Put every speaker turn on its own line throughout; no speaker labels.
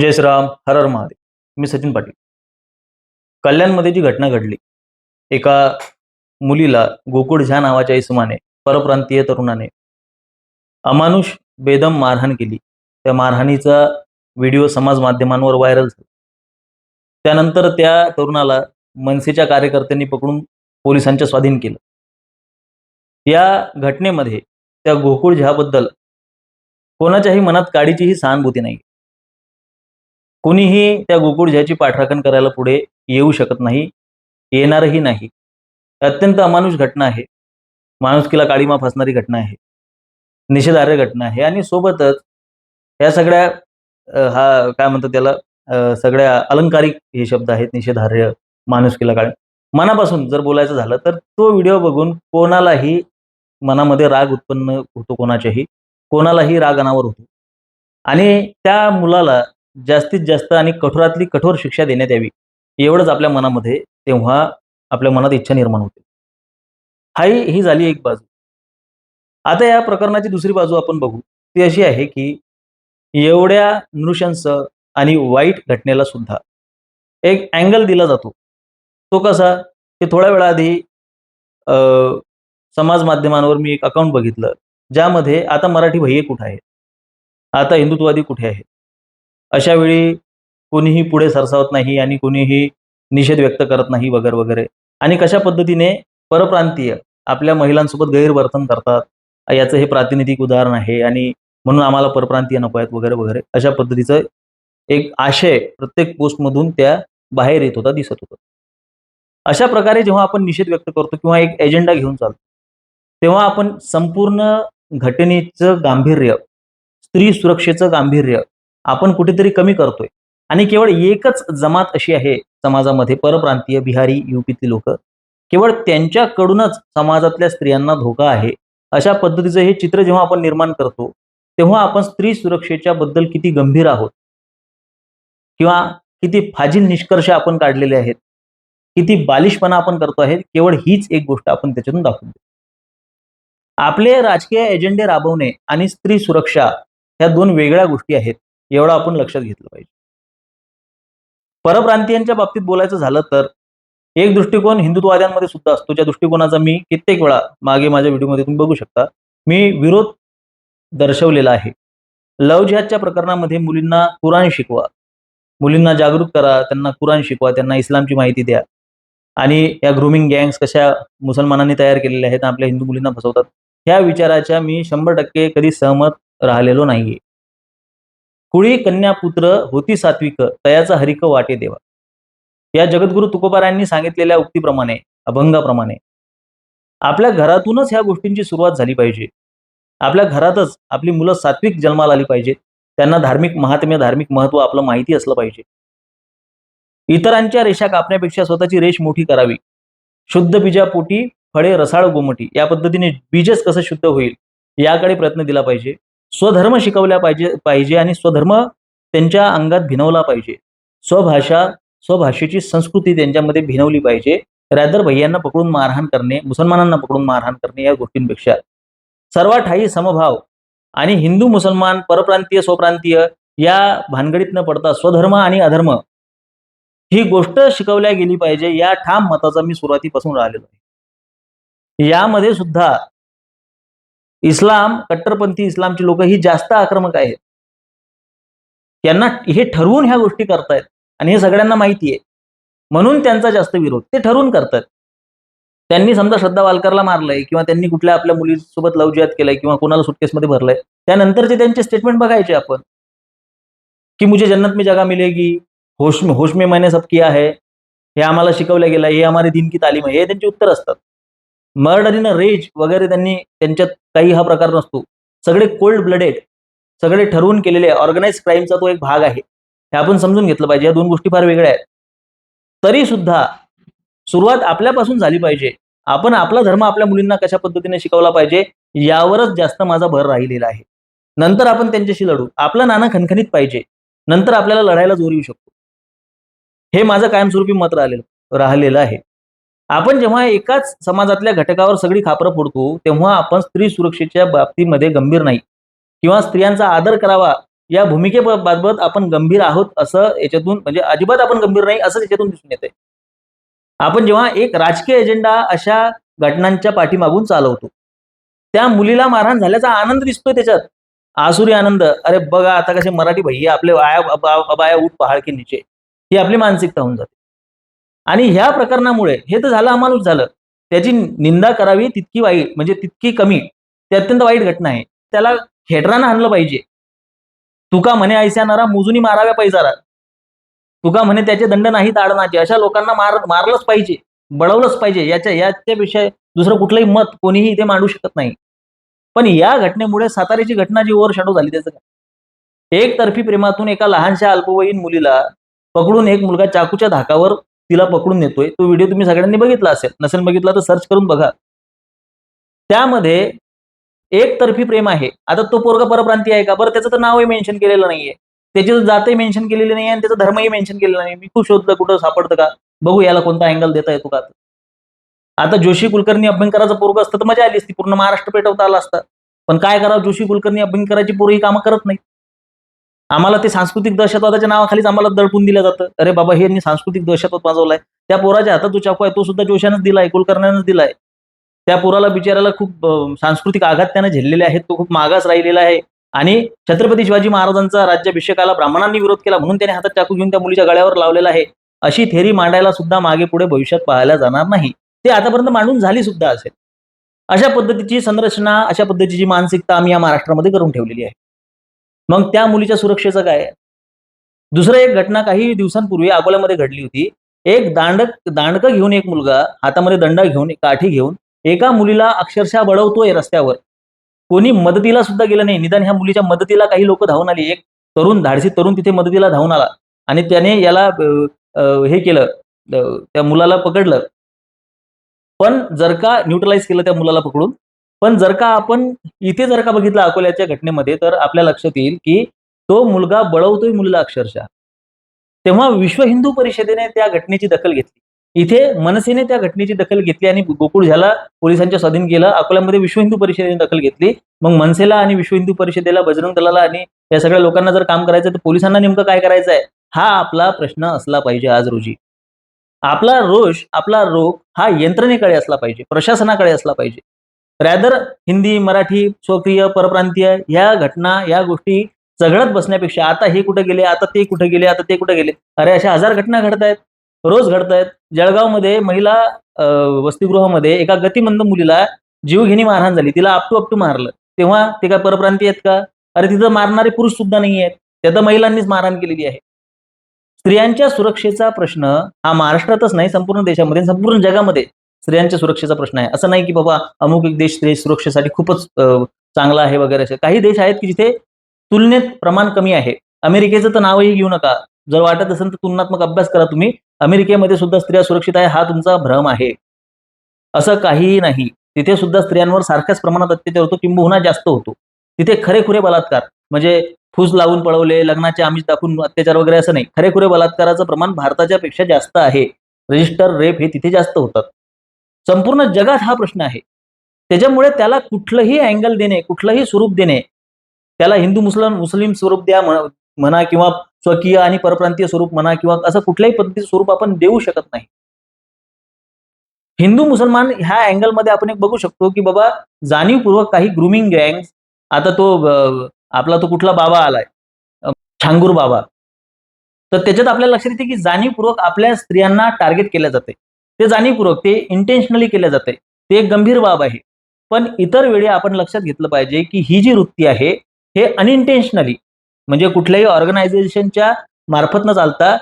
जय श्रीराम हर हर महादेव. मी सचिन पाटील. कल्याणमध्ये जी घटना घडली एका मुलीला गोकुळ झा नावाच्या इसमाने परप्रांतीय तरुणाने अमानुष बेदम मारहाण केली. त्या मारहाणीचा व्हिडिओ समाज माध्यमांवर व्हायरल झाला. त्यानंतर त्या तरुणाला मनसेच्या कार्यकर्त्यांनी पकडून पोलिसांच्या स्वाधीन केलं. या घटनेमध्ये त्या गोकुळ झ्याबद्दल कोणाच्याही मनात काडीचीही सहानुभूती नाही कुणीही त्या गोकुळझ्याची पाठराखण करायला पुढे येऊ शकत नाही येणारही नाही. अत्यंत अमानुष घटना आहे. माणुसकीला काळीमा फासणारी घटना आहे. निषेधार्ह घटना आहे. आणि सोबतच या सगळ्या हा काय म्हणतात त्याला सगळ्या अलंकारिक हे शब्द आहेत निषेधार्ह माणुसकीला काळी मनापासून जर बोलायचं झालं तर तो व्हिडिओ बघून कोणालाही मनामध्ये राग उत्पन्न होतो कोणाच्याही कोणालाही राग अनावर होतो. आणि त्या मुलाला जास्तीत जास्त आणि कठोरातली कठोर शिक्षा देण्यात यावी एवढंच आपल्या मनामध्ये तेव्हा आपल्या मनात इच्छा निर्माण होते. हाही ही झाली एक बाजू. आता या प्रकरणाची दुसरी बाजू आपण बघू. ती अशी आहे की एवढ्या नृशंस आणि वाईट घटनेला सुद्धा एक अँगल दिला जातो. तो कसा? की थोड्या वेळा आधी समाज माध्यमांवर मी एक अकाउंट बघितलं ज्यामध्ये आता मराठी भैये कुठे आहेत? आता हिंदुत्ववादी कुठे आहेत? अशा वेळी कोणीही पुढे सरसावत नाही आणि कोणीही निषेध व्यक्त करत नाही वगैरे वगैरे. आणि कशा पद्धतीने परप्रांतीय आपल्या महिलांसोबत गैरवर्तन करतात याचं हे प्रातिनिधिक उदाहरण आहे आणि म्हणून आम्हाला परप्रांतीय नको आहेत वगैरे वगैरे अशा पद्धतीचं एक आशय प्रत्येक पोस्टमधून त्या बाहेर येत होता दिसत होतं. अशा प्रकारे जेव्हा आपण निषेध व्यक्त करतो किंवा एक एजेंडा घेऊन चालतो तेव्हा आपण संपूर्ण घटनेचं गांभीर्य स्त्री सुरक्षेचं गांभीर्य आपण कुठेतरी कमी करतोय. आणि केवळ एकच जमात अशी आहे समाजामध्ये परप्रांतीय बिहारी युपीतील लोक. केवळ त्यांच्याकडूनच समाजातल्या स्त्रियांना धोका आहे. अशा पद्धतीचं हे चित्र जेव्हा आपण निर्माण करतो तेव्हा आपण स्त्री सुरक्षेच्या बद्दल किती गंभीर आहोत? किंवा किती फाजील निष्कर्ष आपण काढलेले आहेत? किती बालिशपणा आपण करतो आहे केवळ हीच एक गोष्ट आपण त्याच्यातून दाखवून देतो आपले राजकीय एजेंडे राबवणे आणि स्त्री सुरक्षा ह्या दोन वेगळ्या गोष्टी आहेत. एवढं आपण लक्षात घेतलं पाहिजे. परप्रांतीयांच्या बाबतीत बोलायचं झालं तर एक दृष्टिकोन हिंदुत्ववाद्यांमध्ये सुद्धा असतो. ज्या दृष्टिकोनाचा मी कित्येक वेळा मागे माझ्या व्हिडिओमध्ये तुम्ही बघू शकता. मी विरोध दर्शवलेला आहे. लव जिहादच्या प्रकरणामध्ये मुलींना कुराण शिकवा. मुलींना जागरूक करा. त्यांना कुराण शिकवा. त्यांना इस्लामची माहिती द्या. आणि या ग्रुमिंग गँग्स कशा मुसलमानांनी तयार केलेल्या आहेत आपल्या हिंदू मुलींना फसवतात ह्या विचाराच्या मी शंभर टक्के कधी सहमत राहिलेलो नाहीये. कुळी कन्या पुत्र होती सात्विक तयाचा हरिक वाटे देवा. या जगद्गुरु तुकोबारायांनी सांगितलेल्या उक्तीप्रमाणे अभंगाप्रमाणे आपल्या घरातूनच ह्या गोष्टींची सुरुवात झाली पाहिजे. आपल्या घरातच आपली मुलं सात्विक जन्माला आली पाहिजेत. त्यांना धार्मिक महात्म्य धार्मिक महत्त्व आपलं माहिती असलं पाहिजे. इतरांच्या रेषा कापण्यापेक्षा स्वतःची रेष मोठी करावी. शुद्ध बीजापोटी फळे रसाळ गोमटी या पद्धतीने बीजच कसं शुद्ध होईल याकडे प्रयत्न दिला पाहिजे. स्वधर्म शिकवल्या पाहिजे पाहिजे आणि स्वधर्म त्यांच्या अंगात भिनवला पाहिजे. स्वभाषा स्वभाषेची संस्कृती त्यांच्यामध्ये भिनवली पाहिजे. रायदर भैयांना पकडून मारहाण करणे मुसलमानांना पकडून मारहाण करणे या गोष्टींपेक्षा. सर्वात ठाई समभाव आणि हिंदू मुसलमान परप्रांतीय स्वप्रांतीय या भानगडीत न पडता स्वधर्म आणि अधर्म ही गोष्ट शिकवल्या गेली पाहिजे. या ठाम मताचा मी सुरुवातीपासून राहिलेलो आहे. यामध्ये सुद्धा इस्लाम कट्टरपंथी इस्लामची लोक ही जास्त आक्रमक आहेत. त्यांना हे ठरवून ह्या गोष्टी करतायत आणि हे सगळ्यांना माहिती आहे म्हणून त्यांचा जास्त विरोध. ते ठरवून करतात. त्यांनी समजा श्रद्धा वालकरला मारलंय किंवा त्यांनी कुठल्या आपल्या मुलीसोबत लवजियात केलंय किंवा कोणाला सुटकेसमध्ये भरलंय त्यानंतरचे त्यांचे स्टेटमेंट बघायचे आपण. की मुझे जन्नत में जगह मिलेगी होश में होश में मैंने सब किया है हे आम्हाला शिकवलं गेलं हे आम्हाला दिन की तालीम आहे हे त्यांचे उत्तर असतात. मर्डर इन रेज वगैरे त्यांनी त्यांच्यात काही हा प्रकार नसतो. सगळे कोल्ड ब्लडेड सगळे ठरवून केलेले ऑर्गनाईज क्राईमचा तो एक भाग आहे. हे आपण समजून घेतलं पाहिजे या दोन गोष्टी फार वेगळ्या आहेत. तरी सुद्धा सुरुवात आपल्यापासून झाली पाहिजे. आपण आपला धर्म आपल्या मुलींना कशा पद्धतीने शिकवला पाहिजे यावरच जास्त माझा भर राहिलेला आहे. नंतर आपण त्यांच्याशी लढू. आपलं नाणं खणखणीत पाहिजे. नंतर आपल्याला लढायला जोर येऊ शकतो. हे माझं कायमस्वरूपी मत राहिलेलं राहिलेलं आहे. आपण जेव्हा एकाच समाजातल्या घटकावर सगळी खापरं फोडतो तेव्हा आपण स्त्री सुरक्षेच्या बाबतीमध्ये गंभीर नाही. किंवा स्त्रियांचा आदर करावा या भूमिकेबाबत आपण गंभीर आहोत असं याच्यातून म्हणजे अजिबात आपण गंभीर नाही असं याच्यातून दिसून येते आपण जेव्हा एक राजकीय एजेंडा अशा घटनांच्या पाठीमागून चालवतो त्या मुलीला मारहाण झाल्याचा आनंद दिसतोय त्याच्यात. आसुरी आनंद अरे बघा आता कसे मराठी भैया आपले आया अबाया उठ पहाड की नीचे. ही आपली मानसिकता होऊन जाते. आणि ह्या प्रकरणामुळे हे तर झालं अमानुष झालं. त्याची निंदा करावी तितकी वाईट म्हणजे तितकी कमी. ती अत्यंत वाईट घटना आहे. त्याला खेटरानं आणलं पाहिजे. तुका म्हणे ऐस्या मुजुनी माराव्या पैजारा तुका म्हणे त्याचे दंड नाही ताडणाचे अशा लोकांना मार मारलंच पाहिजे. बळवलंच पाहिजे. याच्या याच्याविषयी दुसरं कुठलंही मत कोणीही इथे मांडू शकत नाही. पण या घटनेमुळे साताऱ्याची घटना जी ओव्हर शॅडो झाली त्याचं काय? एकतर्फी प्रेमातून एका लहानशा अल्पवयीन मुलीला पकडून एक मुलगा चाकूच्या धाकावर तिला पकडून नेतोय. तो व्हिडिओ तुम्ही सगळ्यांनी बघितला असेल. नसेल बघितला तर सर्च करून बघा. त्यामध्ये एकतर्फी प्रेम आहे. आता तो पोरगा परप्रांती आहे का? बरं त्याचं तर नावही मेन्शन केलेलं नाहीये. त्याची जातही मेन्शन केलेली नाही आणि त्याचा धर्मही मेन्शन केलेला नाही मी खूप शोधलं कुठं सापडतं का? बघू याला कोणता अँगल देता येतो का? आता जोशी कुलकर्णी अभ्यंकराचा पोरग असतं तर मजा आली असती. पूर्ण महाराष्ट्र पेटवता आला असता. पण काय करावं? जोशी कुलकर्णी अभ्यंकराची पोरं ही कामं करत नाही आम्हाला ते सांस्कृतिक दहशतवादाच्या नावाखालीच आम्हाला दडपून दिलं जातं. अरे बाबा हे यांनी सांस्कृतिक दहशतवाद माजवलाय. त्या पोराच्या हातात जो चाकू आहे तो सुद्धा जोशानंच दिलाय कुलकर्ण्यानंच दिलाय. त्या पोराला बिचाराला खूप सांस्कृतिक आघात त्यानं झेललेले आहेत तो खूप मागास राहिलेला आहे. आणि छत्रपती शिवाजी महाराजांचा राज्याभिषेकाला ब्राह्मणांनी विरोध केला म्हणून त्याने हातात चाकू घेऊन त्या मुलीच्या गळ्यावर लावलेला आहे. अशी थेरी मांडायला सुद्धा मागे पुढे भविष्यात पाहायला जाणार नाही. ते आतापर्यंत मांडून झाली सुद्धा असेल. अशा पद्धतीची संरचना अशा पद्धतीची मानसिकता आम्ही या महाराष्ट्रामध्ये करून ठेवलेली आहे. मग त्या मुलीच्या सुरक्षेचं काय? दुसरं एक घटना काही दिवसांपूर्वी अकोल्यामध्ये घडली होती. एक दांडक दांडकं घेऊन एक मुलगा हातामध्ये दंडा घेऊन एक काठी घेऊन एका मुलीला अक्षरशः बळवतोय रस्त्यावर. कोणी मदतीला सुद्धा गेलं नाही. निदान ह्या मुलीच्या मदतीला काही लोक धावून आली. एक तरुण धाडसी तरुण तिथे मदतीला धावून आला. आणि त्याने याला हे केलं त्या मुलाला पकडलं. पण जर का न्यूट्रलाइज केलं त्या मुलाला पकडून पण जर का आपण इथे जर का बघितलं अकोल्याच्या घटनेमध्ये तर आपल्या लक्षात येईल की तो मुलगा बळवतोय मुलीला अक्षरशः. तेव्हा विश्व हिंदू परिषदेने त्या घटनेची दखल घेतली. इथे मनसेने त्या घटनेची दखल घेतली आणि गोकुळ झाला पोलिसांच्या स्वाधीन केलं. अकोल्यामध्ये विश्व हिंदू परिषदेने दखल घेतली. मग मनसेला आणि विश्व हिंदू परिषदेला बजरंग दलाला आणि या सगळ्या लोकांना जर काम करायचं तर पोलिसांना नेमकं काय करायचं आहे? हा आपला प्रश्न असला पाहिजे आज रोजी. आपला रोष आपला रोग हा यंत्रणेकडे असला पाहिजे प्रशासनाकडे असला पाहिजे. रॅदर हिंदी मराठी स्वकीय परप्रांतीय ह्या घटना या गोष्टी चघळत बसण्यापेक्षा आता हे कुठे गेले आता ते कुठे गेले आता ते कुठे गेले? अरे अशा हजार घटना घडत आहेत. रोज घडत आहेत. जळगावमध्ये महिला अं, वसतिगृहामध्ये एका गतिमंद मुलीला जीवघेणी मारहाण झाली. तिला आपटू आपटू मारलं. तेव्हा ते काय परप्रांतीय आहेत का? अरे तिथं मारणारे पुरुष सुद्धा नाही आहेत. त्या तर महिलांनीच मारहाण केलेली आहे. स्त्रियांच्या सुरक्षेचा प्रश्न हा महाराष्ट्रातच नाही संपूर्ण देशामध्ये संपूर्ण जगामध्ये स्त्रियांच्या सुरक्षेचा प्रश्न आहे. असं नाही की बाबा अमुक एक देश स्त्री सुरक्षेसाठी खूपच चांगला आहे वगैरे असे. काही देश आहेत की जिथे तुलनेत प्रमाण कमी आहे. अमेरिकेचं तर नावही घेऊ नका. जर वाटत असेल तर तुलनात्मक अभ्यास करा तुम्ही. अमेरिकेमध्ये सुद्धा स्त्रिया सुरक्षित आहे हा तुमचा भ्रम आहे. असं काहीही नाही. तिथे सुद्धा स्त्रियांवर सारख्याच प्रमाणात अत्याचार होतो किंबहुना जास्त होतो. तिथे खरेखुरे बलात्कार म्हणजे फूस लावून पळवले लग्नाचे आमिष दाखवून अत्याचार वगैरे असं नाही. खरेखुरे बलात्काराचं प्रमाण भारताच्या पेक्षा जास्त आहे. रजिस्टर रेप हे तिथे जास्त होतात. संपूर्ण जगात हा प्रश्न आहे. त्याच्यामुळे त्याला कुठलंही अँगल देणे कुठलंही स्वरूप देणे त्याला हिंदू मुस्लिम मुस्लिम स्वरूप द्या म्हणा किंवा स्वकीय आणि परप्रांतीय स्वरूप म्हणा किंवा असं कुठल्याही पद्धतीचं स्वरूप आपण देऊ शकत नाही. हिंदू मुसलमान ह्या अँगलमध्ये आपण एक बघू शकतो की बाबा जाणीवपूर्वक काही ग्रुमिंग गँग आता तो आपला तो कुठला बाबा आलाय छांगूर बाबा. तर त्याच्यात आपल्याला लक्षात येते की जाणीवपूर्वक आपल्या स्त्रियांना टार्गेट केल्या जाते ते जाणीवपूर्वक ते इंटेन्शनली केल्या जाते ते एक गंभीर बाब आहे. पण इतर वेळी आपण लक्षात घेतलं पाहिजे की ही जी वृत्ती आहे हे अनइंटेन्शनली म्हणजे कुठल्याही ऑर्गनायझेशनच्या मार्फत न चालता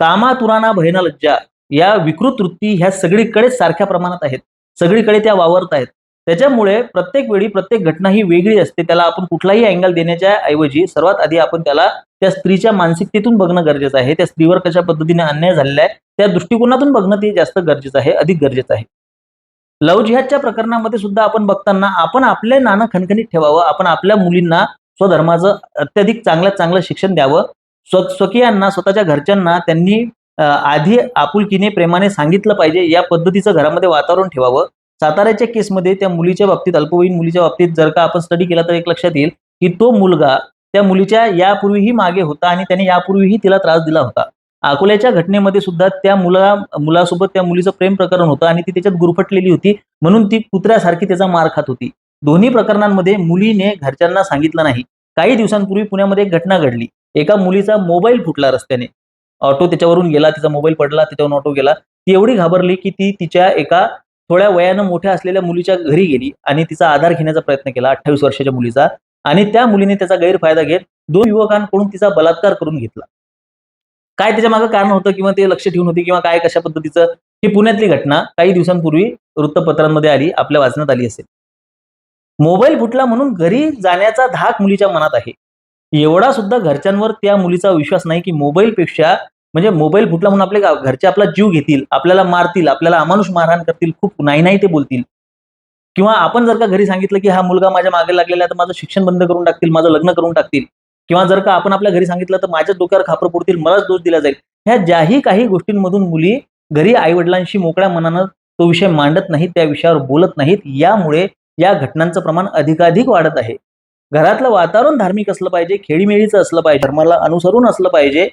कामा तुराना भयना लज्जा या विकृत वृत्ती ह्या सगळीकडेच सारख्या प्रमाणात आहेत. सगळीकडे त्या वावरत आहेत. त्याच्यामुळे प्रत्येक वेळी प्रत्येक घटना ही वेगळी असते. त्याला आपण कुठलाही अँगल देण्याच्या ऐवजी सर्वात आधी आपण त्याला त्या स्त्रीच्या मानसिकतेतून बघणं गरजेचं आहे. त्या स्त्रीवर कशा पद्धतीने अन्याय झालेला आहे त्या दृष्टिकोनातून बघणं ते जास्त गरजेचं आहे अधिक गरजेचं आहे. लव जिहादच्या प्रकरणामध्ये सुद्धा आपण बघताना आपण आपले नाणं खणखणीत ठेवावं आपण आपल्या मुलींना स्वधर्माचं अत्यधिक चांगल्यात चांगलं शिक्षण द्यावं. स्व स्वकीयांना स्वतःच्या घरच्यांना त्यांनी आधी आपुलकीने प्रेमाने सांगितलं पाहिजे या पद्धतीचं घरामध्ये वातावरण ठेवावं. साताऱ्याच्या केसमध्ये त्या मुलीच्या बाबतीत अल्पवयीन मुलीच्या बाबतीत जर का आपण स्टडी केला तर एक लक्षात येईल की तो मुलगा त्या मुलीच्या यापूर्वीही मागे होता आणि त्याने यापूर्वीही तिला त्रास दिला होता. अकोल्याच्या घटनेमध्ये सुद्धा त्या मुला मुलासोबत त्या मुलीचं प्रेम प्रकरण होतं आणि ती त्याच्यात गुरफटलेली होती म्हणून ती कुत्र्यासारखी त्याचा मार खात होती. दोन्ही प्रकरणांमध्ये मुलीने घरच्यांना सांगितलं नाही. काही दिवसांपूर्वी पुण्यामध्ये एक घटना घडली. एका मुलीचा मोबाईल फुटला रस्त्याने. ऑटो त्याच्यावरून गेला तिचा मोबाईल पडला त्याच्यावरून ऑटो गेला. ती एवढी घाबरली की ती तिच्या एका थोड्या वयानं मोठ्या असलेल्या मुलीच्या घरी गेली आणि तिचा आधार घेण्याचा प्रयत्न केला अठ्ठावीस वर्षाच्या मुलीचा. आणि त्या मुलीने त्याचा गैरफायदा घेत दोन युवकांकडून तिचा बलात्कार करून घेतला. काय त्याच्यामागे कारण होतं किंवा ते लक्ष ठेवून होते किंवा काय कशा पद्धतीचं ही पुण्यातली घटना काही दिवसांपूर्वी वृत्तपत्रांमध्ये आली आपल्या वाचण्यात आली असेल. मोबाईल फुटला म्हणून घरी जाण्याचा धाक मुलीच्या मनात आहे. एवढा सुद्धा घरच्यांवर त्या मुलीचा विश्वास नाही की मोबाईलपेक्षा म्हणजे मोबाईल फुटला म्हणून आपले घरचे आपला जीव घेतील आपल्याला मारतील आपल्याला अमानुष मारहाण करतील खूप नाही नाही ते बोलतील. किंवा आपण जर का घरी सांगितलं की हा मुलगा माझ्या मागे लागलेला आहे तर माझं शिक्षण बंद करून टाकतील माझं लग्न करून टाकतील. किंवा जर का आपण आपल्या घरी सांगितलं तर माझ्या डोक्यावर खापर पुरतील मलाच दोष दिला जाईल. ह्या ज्याही काही गोष्टींमधून मुली घरी आई वडिलांशी मोकळ्या मनानं तो विषय मांडत नाहीत त्या विषयावर बोलत नाहीत यामुळे या घटनांचं प्रमाण अधिकाधिक वाढत आहे. घरातलं वातावरण धार्मिक असलं पाहिजे खेळीमेळीचं असलं पाहिजे धर्माला अनुसरून असलं पाहिजे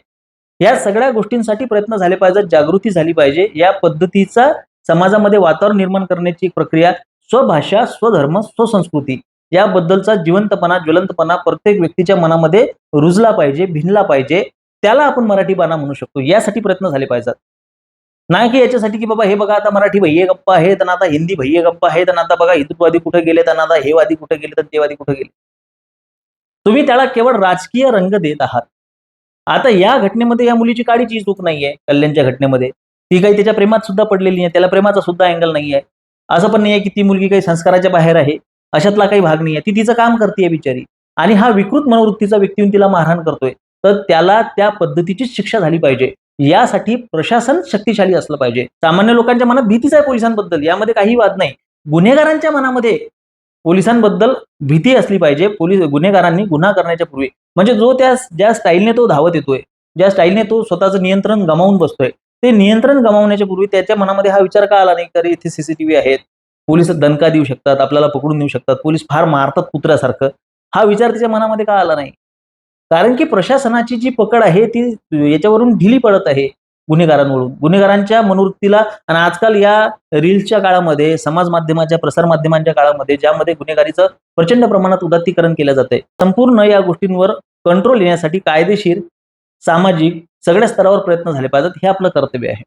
या सगळ्या गोष्टींसाठी प्रयत्न झाले पाहिजेत जागृती झाली पाहिजे. या पद्धतीचा समाजामध्ये वातावरण निर्माण करण्याची प्रक्रिया स्वभाषा स्वधर्म स्वसंस्कृती याबद्दलचा जिवंतपणा ज्वलंतपणा प्रत्येक व्यक्तीच्या मनामध्ये रुजला पाहिजे भिनला पाहिजे. त्याला आपण मराठी बाणा म्हणू शकतो. यासाठी प्रयत्न झाले पाहिजेत. नाही की याच्यासाठी की बाबा हे बघा आता मराठी भैये गप्पा आहेत आणि आता हिंदी भैये गप्पा आहेत आणि आता बघा हिंदुत्ववादी कुठे गेले त्यांना आता हे वादी कुठे गेले तर ते वादी कुठे गेले तुम्ही त्याला केवळ राजकीय रंग देत आहात. आता या घटनेमध्ये या मुलीची काळीची चूक नाहीये कल्याणच्या घटनेमध्ये. ती काही त्याच्या प्रेमात सुद्धा पडलेली आहे त्याला प्रेमाचा सुद्धा अँगल नाहीये. असं पण नाहीये की ती मुलगी काही संस्काराच्या बाहेर आहे अशातला काही भाग नाहीये. ती तिचं काम करते बिचारी. आणि हा विकृत मनोवृत्तीचा व्यक्ती येऊन तिला मारहाण करतोय. तर त्याला त्या पद्धतीचीच शिक्षा झाली पाहिजे. यासाठी प्रशासन शक्तिशाली असलं पाहिजे. सामान्य लोकांच्या मनात भीतीच आहे पोलिसांबद्दल. यामध्ये काही वाद नाही. गुन्हेगारांच्या मनामध्ये पोलिसांबद्दल भीती असली पाहिजे. पोलीस गुन्हेगारांनी गुन्हा करण्याच्या पूर्वी. म्हणजे जो त्या ज्या स्टाईलने तो धावत येतोय ज्या स्टाईलने तो स्वतःचं नियंत्रण गमावून बसतोय ते नियंत्रण गमावण्याच्या पूर्वी त्याच्या मनामध्ये हा विचार का आला नाही? तरी इथे सीसीटीव्ही आहेत. पोलीस दणका देऊ शकतात आपल्याला पकडून नेऊ शकतात. पोलीस फार मारतात कुत्र्यासारखं. हा विचार त्याच्या मनामध्ये का आला नाही? कारण की प्रशासनाची जी पकड आहे ती याच्यावरून ढिली पडत आहे. गुन्हेगारांवरून. गुन्हेगारांच्या मनोवृत्तीला आणि आजकाल या रील्सच्या काळामध्ये समाज माध्यमाच्या प्रसार माध्यमांच्या काळामध्ये ज्यामध्ये गुन्हेगारीचं प्रचंड प्रमाणात उदात्तीकरण केलं जाते संपूर्ण या गोष्टींवर कंट्रोल येण्यासाठी कायदेशीर सामाजिक सगळ्या स्तरावर प्रयत्न झाले पाहिजेत. हे आपलं कर्तव्य आहे.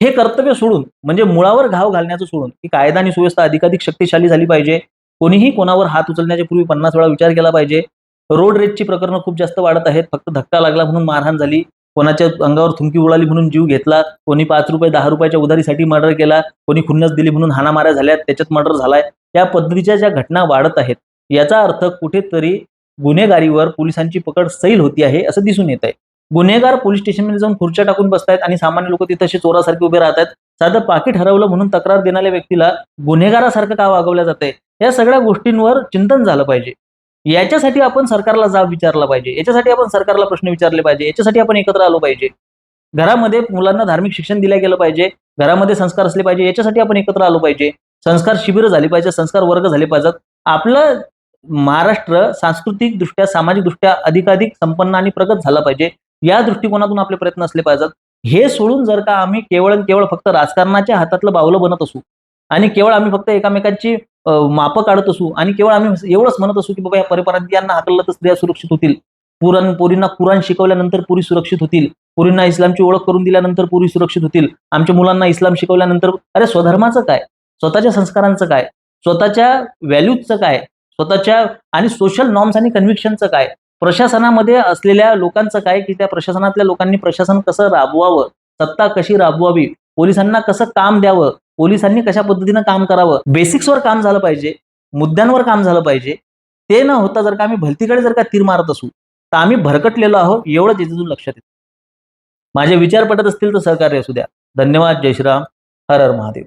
हे कर्तव्य सोडून म्हणजे मुळावर घाव घालण्याचं सोडून की कायदा आणि सुव्यवस्था अधिकाधिक शक्तिशाली झाली पाहिजे. कोणीही कोणावर हात उचलण्याच्या पूर्वी पन्नास वेळा विचार केला पाहिजे. रोड रेजची प्रकरणं खूप जास्त वाढत आहेत. फक्त धक्का लागला म्हणून मारहाण झाली. कोणाच्या अंगावर थुंकी उडाली म्हणून जीव घेतला कोणी पाच रुपये दहा रुपयाच्या उधारीसाठी मर्डर केला कोणी खुन्नस दिली म्हणून हाणामाऱ्या झाल्या त्याच्यात मर्डर झालाय. या पद्धतीच्या ज्या घटना वाढत आहेत याचा अर्थ कुठेतरी गुन्हेगारीवर पोलिसांची पकड सैल होती आहे असं दिसून येत आहे गुन्हेगार पोलीस स्टेशनमध्ये जाऊन खुर्च्या टाकून बसतायत आणि सामान्य लोक तिथे असे चोरासारखे उभे राहतात साधं पाकिट हरवलं म्हणून तक्रार देणाऱ्या व्यक्तीला गुन्हेगारासारखं का वागवलं जातंय? या सगळ्या गोष्टींवर चिंतन झालं पाहिजे. याच्यासाठी आपण सरकारला जाब विचारला पाहिजे. याच्यासाठी आपण सरकारला प्रश्न विचारले पाहिजे. याच्यासाठी आपण एकत्र आलो पाहिजे. घरामध्ये मुलांना धार्मिक शिक्षण दिलं गेलं पाहिजे. घरामध्ये संस्कार असले पाहिजे. याच्यासाठी आपण एकत्र आलो पाहिजे. संस्कार शिबिर झाली पाहिजे. संस्कार वर्ग झाले पाहिजेत. आपलं महाराष्ट्र सांस्कृतिक दृष्ट्या सामाजिक दृष्ट्या अधिकाधिक संपन्न आणि प्रगत झाला पाहिजे. या दृष्टिकोनातून आपले प्रयत्न असले पाहिजेत. हे सोडून जर का आम्ही केवळ आणि केवळ फक्त राजकारणाच्या हातातलं बावलं बनत असू आणि केवळ आम्ही फक्त एकामेकांची मापं काढत असू आणि केवळ आम्ही एवढंच म्हणत असू की बाबा या परप्रांतीयांना हाकललं तर स्त्रिया सुरक्षित होतील. पुरण पोरींना कुराण शिकवल्यानंतर पुरी सुरक्षित होतील. पुरींना इस्लामची ओळख करून दिल्यानंतर पुरी सुरक्षित होतील. आमच्या मुलांना इस्लाम शिकवल्यानंतर अरे स्वधर्माचं काय? स्वतःच्या संस्कारांचं काय? स्वतःच्या व्हॅल्यूजचं काय? स्वतःच्या आणि सोशल नॉर्म्स आणि कन्व्हिक्शनचं काय? प्रशासनामध्ये असलेल्या लोकांचं काय? की त्या प्रशासनातल्या लोकांनी प्रशासन कसं राबवावं? सत्ता कशी राबवावी? पोलिसांना कसं काम द्यावं? पोलिसांनी कशा पद्धतीनं काम करावं? बेसिक्सवर काम झालं पाहिजे मुद्द्यांवर काम झालं पाहिजे. ते न होता जर का आम्ही भलतीकडे जर का तीर मारत असू तर आम्ही भरकटलेलो आहोत एवढं तिथून लक्षात येतं. माझे विचार पटत असतील तर सहकार्य असू द्या. धन्यवाद. जय श्रीराम. हर हर महादेव.